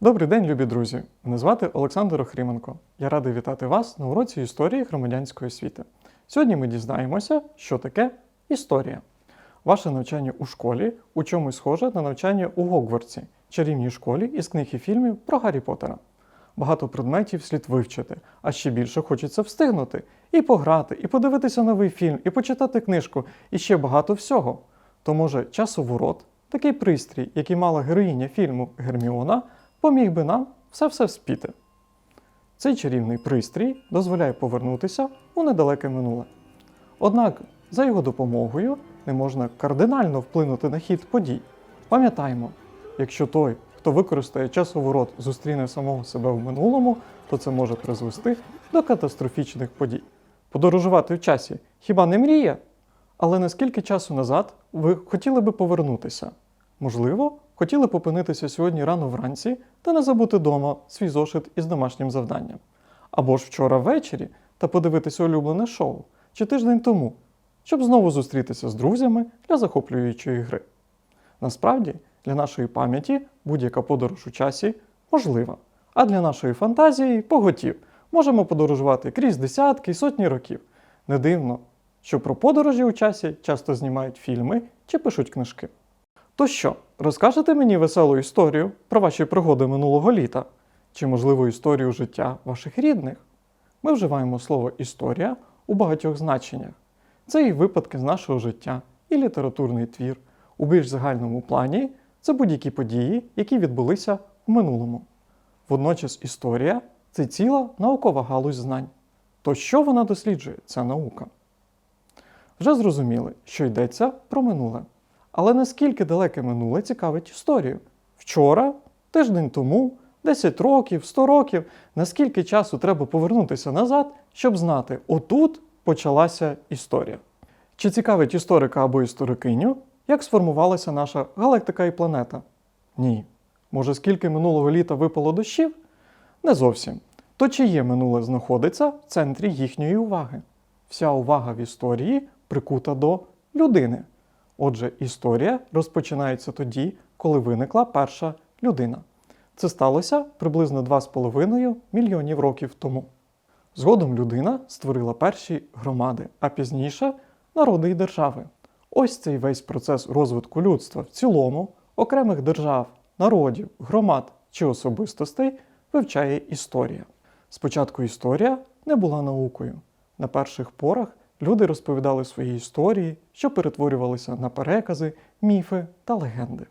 Добрий день, любі друзі! Мене звати Олександр Охріменко. Я радий вітати вас на уроці історії громадянської освіти. Сьогодні ми дізнаємося, що таке історія. Ваше навчання у школі у чомусь схоже на навчання у Гогвартсі, чарівній школі із книг і фільмів про Гаррі Поттера. Багато предметів слід вивчити, а ще більше хочеться встигнути і пограти, і подивитися новий фільм, і почитати книжку, і ще багато всього. То може часоворот, такий пристрій, який мала героїня фільму Герміона, поміг би нам все-все вспіти. Цей чарівний пристрій дозволяє повернутися у недалеке минуле. Однак за його допомогою не можна кардинально вплинути на хід подій. Пам'ятаймо, якщо той, хто використає часоворот, зустріне самого себе в минулому, то це може призвести до катастрофічних подій. Подорожувати в часі хіба не мрія? Але наскільки часу назад ви хотіли би повернутися? Можливо, хотіли б опинитися сьогодні рано вранці та не забути дома свій зошит із домашнім завданням. Або ж вчора ввечері та подивитися улюблене шоу, чи тиждень тому, щоб знову зустрітися з друзями для захоплюючої гри. Насправді, для нашої пам'яті будь-яка подорож у часі можлива, а для нашої фантазії поготів. Можемо подорожувати крізь десятки і сотні років. Не дивно, що про подорожі у часі часто знімають фільми чи пишуть книжки. То що, розкажете мені веселу історію про ваші пригоди минулого літа? Чи, можливо, історію життя ваших рідних? Ми вживаємо слово історія у багатьох значеннях. Це і випадки з нашого життя, і літературний твір. У більш загальному плані це будь-які події, які відбулися у минулому. Водночас історія це ціла наукова галузь знань. То що вона досліджує, ця наука? Вже зрозуміли, що йдеться про минуле. Але наскільки далеке минуле цікавить історію? Вчора, тиждень тому, 10 років, 100 років, наскільки часу треба повернутися назад, щоб знати, отут почалася історія. Чи цікавить історика або історикиню, як сформувалася наша галактика і планета? Ні. Може, скільки минулого літа випало дощів? Не зовсім. То чиє минуле знаходиться в центрі їхньої уваги? Вся увага в історії прикута до людини. Отже, історія розпочинається тоді, коли виникла перша людина. Це сталося приблизно 2,5 мільйонів років тому. Згодом людина створила перші громади, а пізніше народи і держави. Ось цей весь процес розвитку людства в цілому, окремих держав, народів, громад чи особистостей вивчає історія. Спочатку історія не була наукою. На перших порах люди розповідали свої історії, що перетворювалися на перекази, міфи та легенди.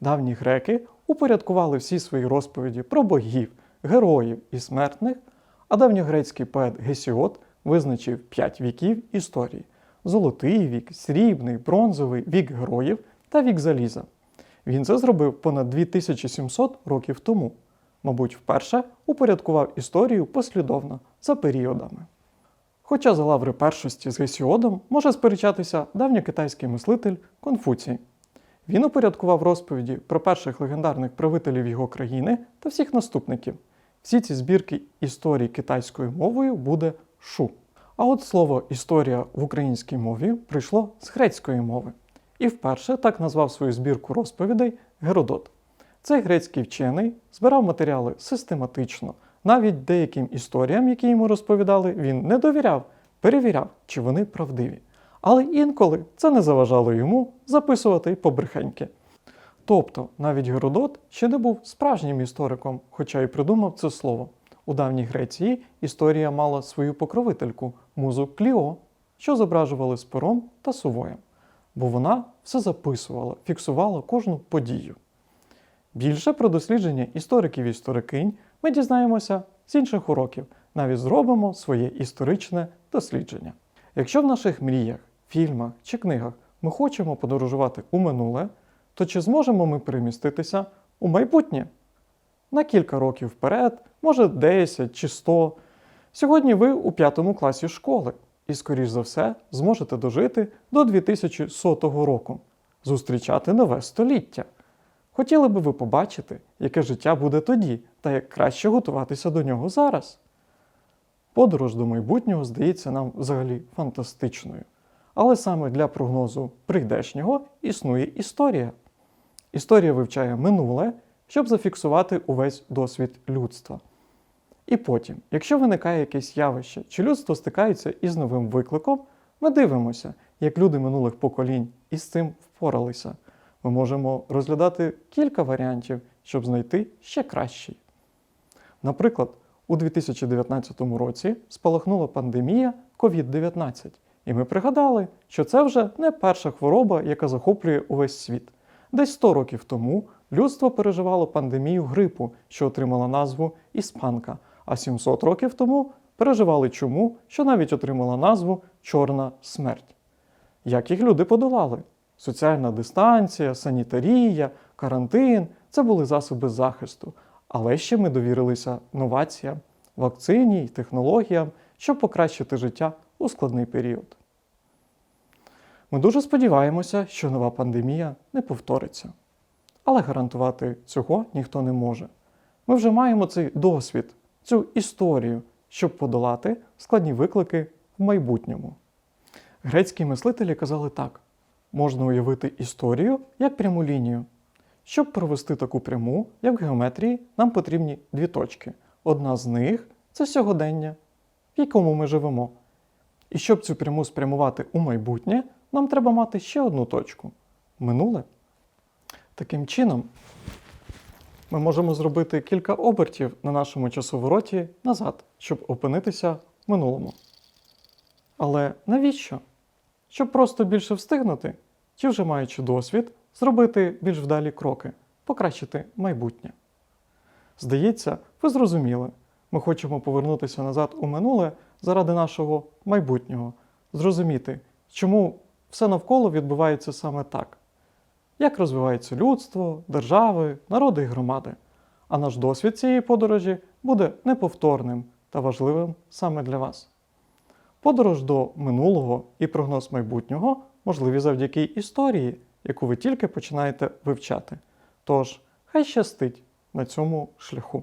Давні греки упорядкували всі свої розповіді про богів, героїв і смертних, а давньогрецький поет Гесіот визначив п'ять віків історії: золотий вік, срібний, бронзовий, вік героїв та вік заліза. Він це зробив понад 2700 років тому. Мабуть, вперше упорядкував історію послідовно за періодами. Хоча за лаври першості з Гесіодом може сперечатися давньокитайський мислитель Конфуцій. Він упорядкував розповіді про перших легендарних правителів його країни та всіх наступників. Всі ці збірки історій китайською мовою буде шу. А от слово історія в українській мові прийшло з грецької мови. І вперше так назвав свою збірку розповідей Геродот. Цей грецький вчений збирав матеріали систематично. Навіть деяким історіям, які йому розповідали, він не довіряв, перевіряв, чи вони правдиві. Але інколи це не заважало йому записувати побрехеньки. Тобто, навіть Геродот ще не був справжнім істориком, хоча й придумав це слово. У давній Греції історія мала свою покровительку музу Кліо, що зображували з пером та сувоєм, бо вона все записувала, фіксувала кожну подію. Більше про дослідження істориків історикинь ми дізнаємося з інших уроків, навіть зробимо своє історичне дослідження. Якщо в наших мріях, фільмах чи книгах ми хочемо подорожувати у минуле, то чи зможемо ми переміститися у майбутнє? На кілька років вперед, може 10 чи 100. Сьогодні ви у п'ятому класі школи і, скоріш за все, зможете дожити до 2100 року, зустрічати нове століття. Хотіли би ви побачити, яке життя буде тоді, та як краще готуватися до нього зараз. Подорож до майбутнього здається нам взагалі фантастичною. Але саме для прогнозу прийдешнього існує історія. Історія вивчає минуле, щоб зафіксувати увесь досвід людства. І потім, якщо виникає якесь явище, чи людство стикається із новим викликом, ми дивимося, як люди минулих поколінь із цим впоралися. Ми можемо розглядати кілька варіантів, щоб знайти ще кращий. Наприклад, у 2019 році спалахнула пандемія COVID-19, і ми пригадали, що це вже не перша хвороба, яка захоплює увесь світ. Десь 100 років тому людство переживало пандемію грипу, що отримала назву іспанка, а 700 років тому переживали чуму, що навіть отримала назву Чорна смерть. Як їх люди подолали? Соціальна дистанція, санітарія, карантин це були засоби захисту. Але ще ми довірилися новаціям, вакцині й технологіям, щоб покращити життя у складний період. Ми дуже сподіваємося, що нова пандемія не повториться. Але гарантувати цього ніхто не може. Ми вже маємо цей досвід, цю історію, щоб подолати складні виклики в майбутньому. Грецькі мислителі казали так: можна уявити історію як пряму лінію. Щоб провести таку пряму, як в геометрії, нам потрібні дві точки. Одна з них це сьогодення, в якому ми живемо. І щоб цю пряму спрямувати у майбутнє, нам треба мати ще одну точку минуле. Таким чином, ми можемо зробити кілька обертів на нашому часовороті назад, щоб опинитися в минулому. Але навіщо? Щоб просто більше встигнути, чи вже маючи досвід, зробити більш вдалі кроки, покращити майбутнє. Здається, ви зрозуміли, ми хочемо повернутися назад у минуле заради нашого майбутнього, зрозуміти, чому все навколо відбувається саме так, як розвивається людство, держави, народи і громади. А наш досвід цієї подорожі буде неповторним та важливим саме для вас. Подорож до минулого і прогноз майбутнього можливі завдяки історії, яку ви тільки починаєте вивчати. Тож, хай щастить на цьому шляху.